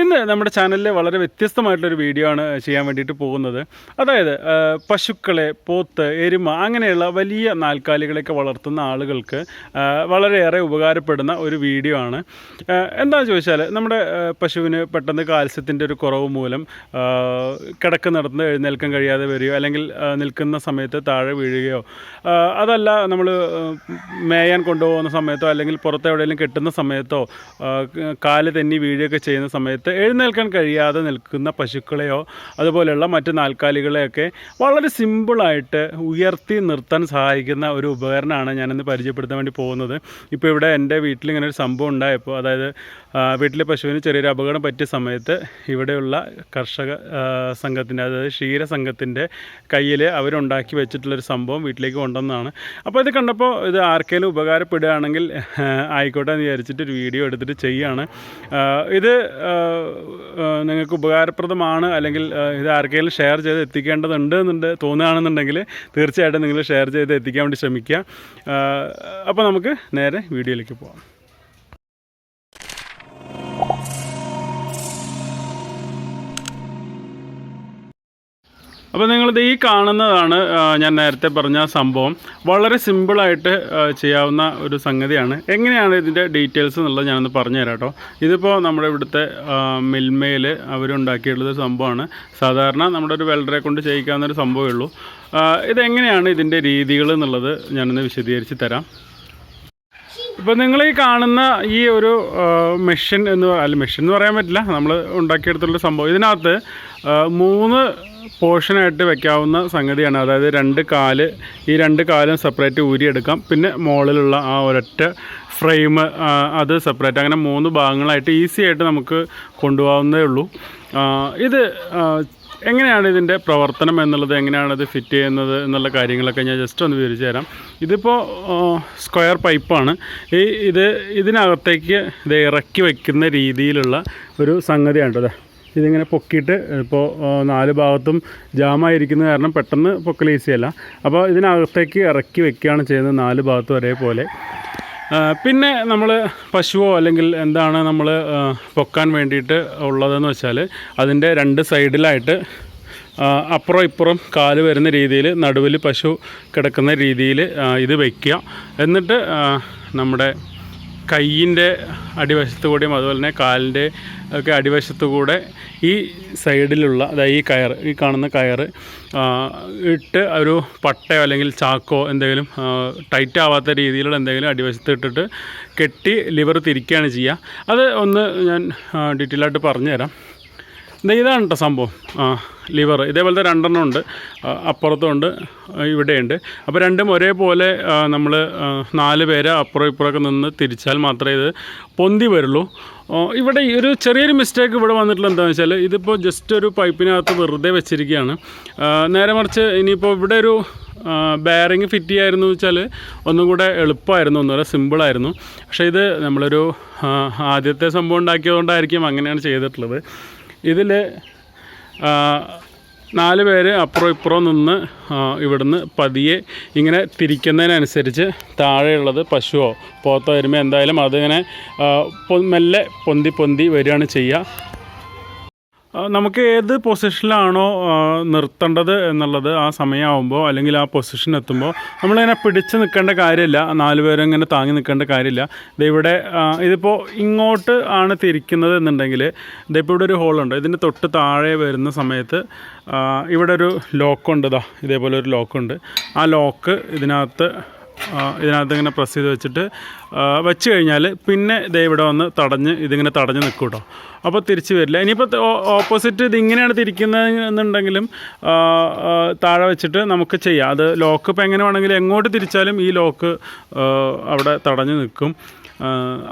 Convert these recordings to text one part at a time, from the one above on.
ഇന്ന് നമ്മുടെ ചാനലിലെ വളരെ വ്യത്യസ്തമായിട്ടുള്ളൊരു വീഡിയോ ആണ് ചെയ്യാൻ വേണ്ടിയിട്ട് പോകുന്നത്. അതായത് പശുക്കളെ പോത്ത് എരുമ അങ്ങനെയുള്ള വലിയ നാൽക്കാലികളെയൊക്കെ വളർത്തുന്ന ആളുകൾക്ക് വളരെയേറെ ഉപകാരപ്പെടുന്ന ഒരു വീഡിയോ ആണ്. എന്താണെന്ന് ചോദിച്ചാൽ നമ്മുടെ പശുവിന് പെട്ടെന്ന് കാൽസ്യത്തിന്റെ ഒരു കുറവ് മൂലം കിടക്ക് നടന്ന് എഴുന്നേൽക്കാൻ കഴിയാതെ വരികയോ അല്ലെങ്കിൽ നിൽക്കുന്ന സമയത്ത് താഴെ വീഴുകയോ അതല്ല നമ്മൾ മേയാൻ കൊണ്ടുപോകുന്ന സമയത്തോ അല്ലെങ്കിൽ പുറത്ത് എവിടെയെങ്കിലും കെട്ടുന്ന സമയത്തോ കാൽ തെന്നി വീഴുകയൊക്കെ ചെയ്യുന്ന സമയത്ത് എഴുന്നേൽക്കാൻ കഴിയാതെ നിൽക്കുന്ന പശുക്കളെയോ അതുപോലെയുള്ള മറ്റ് നാൽക്കാലികളെയൊക്കെ വളരെ സിമ്പിളായിട്ട് ഉയർത്തി നിർത്താൻ സഹായിക്കുന്ന ഒരു ഉപകരണമാണ് ഞാനിന്ന് പരിചയപ്പെടുത്താൻ വേണ്ടി പോകുന്നത്. ഇപ്പോൾ ഇവിടെ എന്റെ വീട്ടിൽ ഇങ്ങനെ ഒരു സംഭവം ഉണ്ടായപ്പോൾ അതായത് വീട്ടിലെ പശുവിന് ചെറിയൊരു അപകടം പറ്റിയ സമയത്ത് ഇവിടെയുള്ള കർഷക സംഘത്തിന്റെ അതായത് ക്ഷീര സംഘത്തിന്റെ കയ്യിൽ അവരുണ്ടാക്കി വെച്ചിട്ടുള്ളൊരു സംഭവം വീട്ടിലേക്ക് കൊണ്ടുവന്നതാണ്. അപ്പോൾ ഇത് കണ്ടപ്പോൾ ഇത് ആർക്കെങ്കിലും ഉപകാരപ്പെടുകയാണെങ്കിൽ ആയിക്കോട്ടെ എന്ന് വിചാരിച്ചിട്ട് ഒരു വീഡിയോ എടുത്തിട്ട് ചെയ്യുകയാണ്. ഇത് നിങ്ങൾക്ക് ഉപകാരപ്രദമാണ് അല്ലെങ്കിൽ ഇത് ആർക്കെങ്കിലും ഷെയർ ചെയ്ത് എത്തിക്കേണ്ടതുണ്ട് എന്നുണ്ട് തോന്നുകയാണെന്നുണ്ടെങ്കിൽ തീർച്ചയായിട്ടും നിങ്ങൾ ഷെയർ ചെയ്ത് എത്തിക്കാൻ വേണ്ടി ശ്രമിക്കുക. അപ്പോൾ നമുക്ക് നേരെ വീഡിയോയിലേക്ക് പോകാം അപ്പോൾ നിങ്ങളിത് ഈ കാണുന്നതാണ് ഞാൻ നേരത്തെ പറഞ്ഞ സംഭവം. വളരെ സിമ്പിളായിട്ട് ചെയ്യാവുന്ന ഒരു സംഗതിയാണ്. എങ്ങനെയാണ് ഇതിന്റെ ഡീറ്റെയിൽസ് എന്നുള്ളത് ഞാനൊന്ന് പറഞ്ഞു തരാം കേട്ടോ ഇതിപ്പോൾ നമ്മുടെ ഇവിടുത്തെ മിൽമയിൽ അവരുണ്ടാക്കിയിട്ടുള്ള ഒരു സംഭവമാണ്. സാധാരണ നമ്മുടെ ഒരു വെൽഡറെ കൊണ്ട് ചെയ്യിക്കാവുന്ന ഒരു സംഭവമേ ഉള്ളൂ. ഇതെങ്ങനെയാണ് ഇതിന്റെ രീതികൾ എന്നുള്ളത് ഞാനൊന്ന് വിശദീകരിച്ച് തരാം. ഇപ്പോൾ നിങ്ങൾ ഈ കാണുന്ന ഈ ഒരു മെഷീൻ എന്ന് അല്ല മെഷീൻ എന്ന് പറയാൻ പറ്റില്ല. നമ്മൾ ഉണ്ടാക്കിയെടുത്തുള്ള സംഭവം. ഇതിനകത്ത് മൂന്ന് പോർഷനായിട്ട് വെക്കാവുന്ന സംഗതിയാണ്. അതായത് രണ്ട് കാൽ ഈ രണ്ട് കാലും സെപ്പറേറ്റ് ഊരിയെടുക്കാം. പിന്നെ മുകളിലുള്ള ആ ഒരൊറ്റ ഫ്രെയിം അത് സെപ്പറേറ്റ് അങ്ങനെ മൂന്ന് ഭാഗങ്ങളായിട്ട് ഈസി ആയിട്ട് നമുക്ക് കൊണ്ടുപോകാവുന്നതേ ഉള്ളൂ. ഇത് എങ്ങനെയാണ് ഇതിന്റെ പ്രവർത്തനം എന്നുള്ളത്? എങ്ങനെയാണ് ഇത് ഫിറ്റ് ചെയ്യുന്നത് എന്നുള്ള കാര്യങ്ങളൊക്കെ ഞാൻ ജസ്റ്റ് ഒന്ന് വിവരിച്ചു തരാം. ഇതിപ്പോൾ സ്ക്വയർ പൈപ്പാണ് ഈ ഇത് ഇതിനകത്തേക്ക് ഇത് ഇറക്കി വയ്ക്കുന്ന രീതിയിലുള്ള ഒരു സംഗതിയാണ് ദേ. ഇതിങ്ങനെ പൊക്കിയിട്ട് ഇപ്പോൾ നാല് ഭാഗത്തും ജാമായിരിക്കുന്ന കാരണം പെട്ടെന്ന് പൊക്കൽ ഈസിയല്ല അപ്പോൾ ഇതിനകത്തേക്ക് ഇറക്കി വെക്കുകയാണ് ചെയ്യുന്നത് നാല് ഭാഗത്തും ഒരേപോലെ. പിന്നെ നമ്മൾ പശുവോ അല്ലെങ്കിൽ എന്താണ് നമ്മൾ പൊക്കാൻ വേണ്ടിയിട്ട് ഉള്ളതെന്ന് വെച്ചാൽ അതിന്റെ രണ്ട് സൈഡിലായിട്ട് അപ്പുറം ഇപ്പുറം കാൽ വരുന്ന രീതിയിൽ നടുവിൽ പശു കിടക്കുന്ന രീതിയിൽ ഇത് വയ്ക്കുക എന്നിട്ട് നമ്മുടെ കയ്യിന്റെ അടിവശത്ത് കൂടിയും അതുപോലെ തന്നെ കാലിന്റെ ഒക്കെ അടിവശത്തുകൂടെ ഈ സൈഡിലുള്ള അതായത് ഈ കയർ ഈ കാണുന്ന കയർ ഇട്ട് ഒരു പട്ടയോ അല്ലെങ്കിൽ ചാക്കോ എന്തെങ്കിലും ടൈറ്റ് ആവാത്ത രീതിയിലുള്ള എന്തെങ്കിലും അടിവശത്ത് ഇട്ടിട്ട് കെട്ടി ലിവർ തിരിക്കുകയാണ് ചെയ്യുക. അത് ഒന്ന് ഞാൻ ഡീറ്റെയിൽ ആയിട്ട് ദേ ഇതാണ് കേട്ടോ സംഭവം. ലിവർ. ഇതേപോലത്തെ രണ്ടെണ്ണം ഉണ്ട്. അപ്പുറത്തുണ്ട് ഇവിടെയുണ്ട്. അപ്പോൾ രണ്ടും ഒരേപോലെ നമ്മൾ നാല് പേരെ അപ്പുറം ഇപ്പുറമൊക്കെ നിന്ന് തിരിച്ചാൽ മാത്രമേ ഇത് പൊന്തി വരുള്ളൂ. ഇവിടെ ഒരു ചെറിയൊരു മിസ്റ്റേക്ക് ഇവിടെ വന്നിട്ടുള്ള എന്താണെന്ന് വെച്ചാൽ ഇതിപ്പോൾ ജസ്റ്റ് ഒരു പൈപ്പിനകത്ത് വെറുതെ വെച്ചിരിക്കുകയാണ്. നേരെ മറിച്ച് ഇനിയിപ്പോൾ ഇവിടെ ഒരു ബെയറിങ് ഫിറ്റ് ചെയ്യായിരുന്നു വെച്ചാൽ ഒന്നും കൂടെ എളുപ്പമായിരുന്നു ഒന്നുകൂടെ സിമ്പിളായിരുന്നു പക്ഷേ ഇത് നമ്മളൊരു ആദ്യത്തെ സംഭവം ഉണ്ടാക്കിയതുകൊണ്ടായിരിക്കും അങ്ങനെയാണ് ചെയ്തിട്ടുള്ളത്. ഇതിൽ നാല് പേര് അപ്പുറം ഇപ്പുറം നിന്ന് ഇവിടുന്ന് പതിയെ ഇങ്ങനെ തിരിക്കുന്നതിനനുസരിച്ച് താഴെയുള്ളത് പശുവോ പോത്തോ വരുമ്പോൾ എന്തായാലും അതിങ്ങനെ മെല്ലെ പൊന്തി പൊന്തി വരികയാണ് ചെയ്യുക. നമുക്ക് ഏത് പൊസിഷനിലാണോ നിർത്തേണ്ടത് എന്നുള്ളത് ആ സമയമാകുമ്പോൾ അല്ലെങ്കിൽ ആ പൊസിഷൻ എത്തുമ്പോൾ നമ്മളിങ്ങനെ പിടിച്ച് നിൽക്കേണ്ട കാര്യമില്ല. നാല് പേരും ഇങ്ങനെ താങ്ങി നിൽക്കേണ്ട കാര്യമില്ല. ഇവിടെ ഇതിപ്പോൾ ഇങ്ങോട്ട് ആണ് തിരിക്കുന്നത് എന്നുണ്ടെങ്കിൽ ഇതിപ്പോൾ ഇവിടെ ഒരു ഹോളുണ്ട് ഇതിന്റെ തൊട്ട് താഴെ വരുന്ന സമയത്ത് ഇവിടെ ഒരു ലോക്കുണ്ട് ഇതാ ഇതേപോലെ ഒരു ലോക്കുണ്ട് ആ ലോക്ക് ഇതിനകത്ത് ഇതിനകത്ത് ഇങ്ങനെ പ്രസ് ചെയ്ത് വെച്ചിട്ട് വെച്ച് കഴിഞ്ഞാൽ പിന്നെ ദേ ഇവിടെ വന്ന് തടഞ്ഞ് ഇതിങ്ങനെ തടഞ്ഞ് നിൽക്കും കേട്ടോ അപ്പോൾ തിരിച്ച് വരില്ല. ഇനിയിപ്പോൾ ഓപ്പോസിറ്റ് ഇത് തിരിക്കുന്നത് എന്നുണ്ടെങ്കിലും ആ, ആ, താഴെ വെച്ചിട്ട് നമുക്ക് ചെയ്യാം. അത് ലോക്ക് ഇപ്പോൾ എങ്ങനെ വേണമെങ്കിലും എങ്ങോട്ട് തിരിച്ചാലും ഈ ലോക്ക് അവിടെ തടഞ്ഞു നിൽക്കും.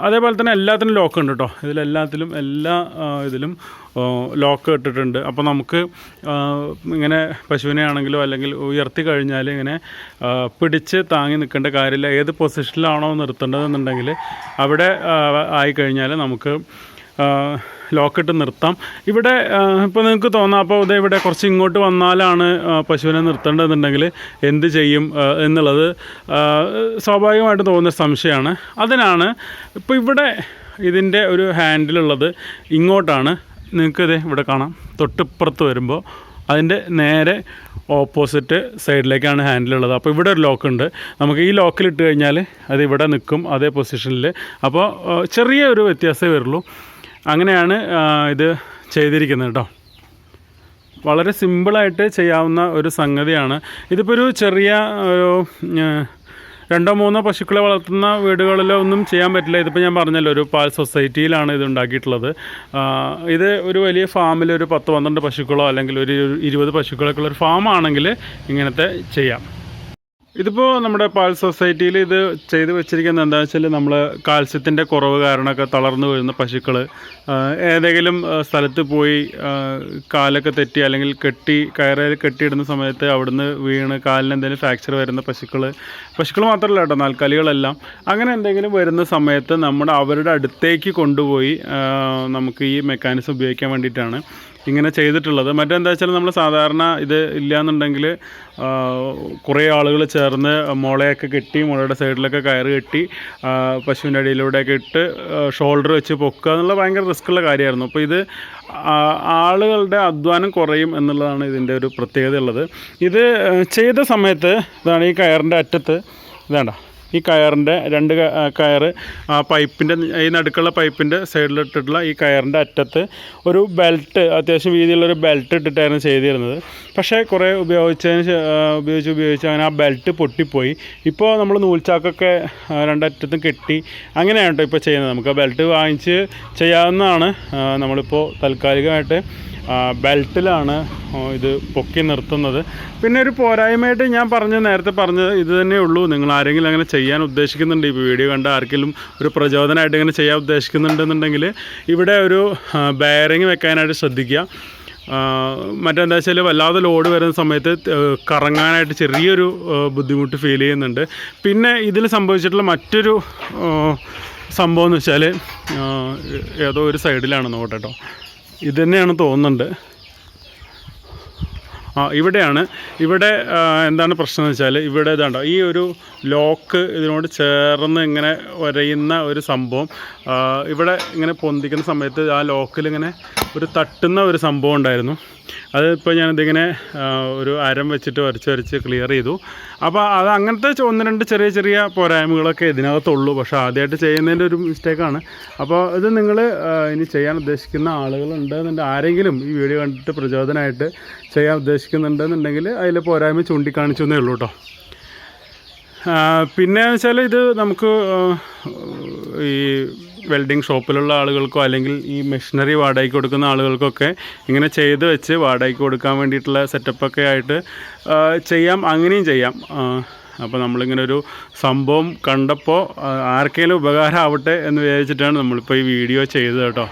അതേപോലെ തന്നെ എല്ലാത്തിനും ലോക്ക് ഉണ്ട് കേട്ടോ ഇതിലെല്ലാത്തിലും എല്ലാ ഇതിലും ലോക്ക് ഇട്ടിട്ടുണ്ട്. അപ്പോൾ നമുക്ക് ഇങ്ങനെ പശുവിനെ ആണെങ്കിലോ അല്ലെങ്കിൽ ഉയർത്തി കഴിഞ്ഞാൽ ഇങ്ങനെ പിടിച്ച് താങ്ങി നിൽക്കേണ്ട കാര്യമില്ല. ഏത് പൊസിഷനിലാണോ നിർത്തേണ്ടതെന്നുണ്ടെങ്കിൽ അവിടെ ആയിക്കഴിഞ്ഞാൽ നമുക്ക് ലോക്കിട്ട് നിർത്താം. ഇവിടെ ഇപ്പോൾ നിങ്ങൾക്ക് തോന്നാം അപ്പോൾ ഇത് ഇവിടെ കുറച്ച് ഇങ്ങോട്ട് വന്നാലാണ് പശുവിനെ നിർത്തേണ്ടതെന്നുണ്ടെങ്കിൽ എന്ത് ചെയ്യും എന്നുള്ളത്. സ്വാഭാവികമായിട്ട് തോന്നുന്ന സംശയമാണ്. അതിനാണ് ഇപ്പോൾ ഇവിടെ ഇതിന്റെ ഒരു ഹാൻഡിലുള്ളത് ഇങ്ങോട്ടാണ്. നിങ്ങൾക്കിത് ഇവിടെ കാണാം. തൊട്ടിപ്പുറത്ത് വരുമ്പോൾ അതിന്റെ നേരെ ഓപ്പോസിറ്റ് സൈഡിലേക്കാണ് ഹാൻഡിലുള്ളത്. അപ്പോൾ ഇവിടെ ഒരു ലോക്ക് ഉണ്ട്. നമുക്ക് ഈ ലോക്കിൽ ഇട്ട് കഴിഞ്ഞാൽ അത് ഇവിടെ നിൽക്കും അതേ പൊസിഷനിൽ അപ്പോൾ ചെറിയ ഒരു വ്യത്യാസമേ വരുള്ളൂ. അങ്ങനെയാണ് ഇത് ചെയ്തിരിക്കുന്നത് കേട്ടോ വളരെ സിമ്പിളായിട്ട് ചെയ്യാവുന്ന ഒരു സംഗതിയാണ്. ഇതിപ്പോൾ ഒരു ചെറിയ ഒരു രണ്ടോ മൂന്നോ പശുക്കളെ വളർത്തുന്ന വീടുകളിലോ ഒന്നും ചെയ്യാൻ പറ്റില്ല. ഇതിപ്പോൾ ഞാൻ പറഞ്ഞല്ലോ ഒരു പാൽ സൊസൈറ്റിയിലാണ് ഇത് ഉണ്ടാക്കിയിട്ടുള്ളത്. ഇത് ഒരു വലിയ ഫാമിൽ ഒരു പത്ത് പന്ത്രണ്ട് പശുക്കളോ അല്ലെങ്കിൽ ഒരു ഇരുപത് പശുക്കളൊക്കെ ഉള്ള ഒരു ഫാമാണെങ്കിൽ ഇങ്ങനത്തെ ചെയ്യാം. ഇതിപ്പോൾ നമ്മുടെ പാൽ സൊസൈറ്റിയിൽ ഇത് ചെയ്തു വെച്ചിരിക്കുന്നത് എന്താ വെച്ചാൽ നമ്മൾ കാൽസ്യത്തിന്റെ കുറവ് കാരണമൊക്കെ തളർന്നു വരുന്ന പശുക്കൾ ഏതെങ്കിലും സ്ഥലത്ത് പോയി കാലൊക്കെ തെറ്റി അല്ലെങ്കിൽ കെട്ടി കയറി കെട്ടിയിടുന്ന സമയത്ത് അവിടുന്ന് വീണ് കാലിന് എന്തെങ്കിലും ഫ്രാക്ചർ വരുന്ന പശുക്കൾ പശുക്കൾ മാത്രമല്ല കേട്ടോ നാൽക്കാലികളെല്ലാം. അങ്ങനെ എന്തെങ്കിലും വരുന്ന സമയത്ത് നമ്മുടെ അവരുടെ അടുത്തേക്ക് കൊണ്ടുപോയി നമുക്ക് ഈ മെക്കാനിസം ഉപയോഗിക്കാൻ വേണ്ടിയിട്ടാണ്. ഇങ്ങനെ ചെയ്തിട്ടുള്ളത്. മറ്റെന്താ വെച്ചാൽ നമ്മൾ സാധാരണ ഇത് ഇല്ലയെന്നുണ്ടെങ്കിൽ കുറേ ആളുകൾ ചേർന്ന് മുളയൊക്കെ കെട്ടി മുളയുടെ സൈഡിലൊക്കെ കയറ് കെട്ടി പശുവിന്റെ അടിയിലൂടെയൊക്കെ ഇട്ട് ഷോൾഡർ വെച്ച് പൊക്കുക എന്നുള്ള ഭയങ്കര റിസ്ക്കുള്ള കാര്യമായിരുന്നു. അപ്പോൾ ഇത് ആളുകളുടെ അധ്വാനം കുറയും എന്നുള്ളതാണ് ഇതിന്റെ ഒരു പ്രത്യേകത ഉള്ളത് ഇത് ചെയ്ത സമയത്ത് ഇതാണ് ഈ കയറിന്റെ അറ്റത്ത് ഇതാണ്ട ഈ കയറിന്റെ രണ്ട് കയർ ആ, പൈപ്പിന്റെ ഈ നടുക്കുള്ള പൈപ്പിന്റെ സൈഡിലിട്ടിട്ടുള്ള ഈ കയറിന്റെ അറ്റത്ത് ഒരു ബെൽറ്റ് അത്യാവശ്യം വീതിയുള്ളൊരു ബെൽറ്റ് ഇട്ടിട്ടായിരുന്നു ചെയ്തിരുന്നത്. പക്ഷേ കുറേ ഉപയോഗിച്ചതിന് ഉപയോഗിച്ച് ഉപയോഗിച്ച് അങ്ങനെ ആ ബെൽറ്റ് പൊട്ടിപ്പോയി. ഇപ്പോൾ നമ്മൾ നൂൽച്ചാക്കൊക്കെ രണ്ടറ്റത്തും കെട്ടി അങ്ങനെയാണ് കേട്ടോ ഇപ്പോൾ ചെയ്യുന്നത്. നമുക്ക് ബെൽറ്റ് വാങ്ങിച്ച് ചെയ്യാവുന്നതാണ്. നമ്മളിപ്പോൾ താൽക്കാലികമായിട്ട് ബെൽറ്റിലാണ് ഇത് പൊക്കി നിർത്തുന്നത്. പിന്നെ ഒരു പോരായ്മയായിട്ട് ഞാൻ പറഞ്ഞ നേരത്തെ പറഞ്ഞത് ഇത് തന്നെ ഉള്ളൂ. നിങ്ങൾ ആരെങ്കിലും അങ്ങനെ ചെയ്യാൻ ഉദ്ദേശിക്കുന്നുണ്ട് ഈ വീഡിയോ കണ്ട ആർക്കെങ്കിലും ഒരു പ്രചോദനമായിട്ട് ഇങ്ങനെ ചെയ്യാൻ ഉദ്ദേശിക്കുന്നുണ്ടെന്നുണ്ടെങ്കിൽ ഇവിടെ ഒരു ബെയറിങ് വെക്കാനായിട്ട് ശ്രദ്ധിക്കുക. മറ്റെന്താ വെച്ചാൽ വല്ലാതെ ലോഡ് വരുന്ന സമയത്ത് കറങ്ങാനായിട്ട് ചെറിയൊരു ബുദ്ധിമുട്ട് ഫീൽ ചെയ്യുന്നുണ്ട്. പിന്നെ ഇതിൽ സംഭവിച്ചിട്ടുള്ള മറ്റൊരു സംഭവം എന്ന് വെച്ചാൽ ഏതോ ഒരു സൈഡിലാണ് നോട്ടെ കേട്ടോ ഇത് തന്നെയാണ് തോന്നുന്നുണ്ട്. ഇവിടെയാണ്. ഇവിടെ എന്താണ് പ്രശ്നം എന്ന് വെച്ചാൽ ഇവിടെ ഇതാണ്ടോ ഈ ഒരു ലോക്ക് ഇതിനോട് ചേർന്ന് ഇങ്ങനെ വരയുന്ന ഒരു സംഭവം ഇവിടെ ഇങ്ങനെ പൊന്തിക്കുന്ന സമയത്ത് ആ ലോക്കിൽ ഇങ്ങനെ ഒരു തട്ടുന്ന ഒരു സംഭവം ഉണ്ടായിരുന്നു. അതിപ്പോൾ ഞാനിതിങ്ങനെ ഒരു അരം വെച്ചിട്ട് വരച്ച് വരച്ച് ക്ലിയർ ചെയ്തു. അപ്പോൾ അത് അങ്ങനത്തെ ഒന്ന് രണ്ട് ചെറിയ ചെറിയ പോരായ്മകളൊക്കെ ഇതിനകത്തുള്ളൂ പക്ഷേ ആദ്യമായിട്ട് ചെയ്യുന്നതിന്റെ ഒരു മിസ്റ്റേക്കാണ് അപ്പോൾ ഇത് നിങ്ങൾ ഇനി ചെയ്യാൻ ഉദ്ദേശിക്കുന്ന ആളുകളുണ്ട് എന്നുണ്ട് ആരെങ്കിലും ഈ വീഡിയോ കണ്ടിട്ട് പ്രചോദനമായിട്ട് ചെയ്യാൻ ഉദ്ദേശിക്കുന്നുണ്ടെന്നുണ്ടെങ്കിൽ അതിൽ പോരായ്മ ചൂണ്ടിക്കാണിച്ചു എന്നേ ഉള്ളൂ കേട്ടോ. പിന്നെ വെച്ചാൽ ഇത് നമുക്ക് ഈ വെൽഡിംഗ് ഷോപ്പിലുള്ള ആളുകൾക്കോ അല്ലെങ്കിൽ ഈ മെഷീനറി വാടകയ്ക്ക് കൊടുക്കുന്ന ആളുകൾക്കൊക്കെ ഇങ്ങനെ ചെയ്ത് വെച്ച് വാടകയ്ക്ക് കൊടുക്കാൻ വേണ്ടിയിട്ടുള്ള സെറ്റപ്പൊക്കെ ആയിട്ട് ചെയ്യാം അങ്ങനെയും ചെയ്യാം. അപ്പോൾ നമ്മളിങ്ങനെ ഒരു സംഭവം കണ്ടപ്പോൾ ആർക്കെങ്കിലും ആർക്കെങ്കിലും ഉപകാരമാവട്ടെ എന്ന് വിചാരിച്ചിട്ടാണ് നമ്മളിപ്പോൾ ഈ വീഡിയോ ചെയ്തത് കേട്ടോ.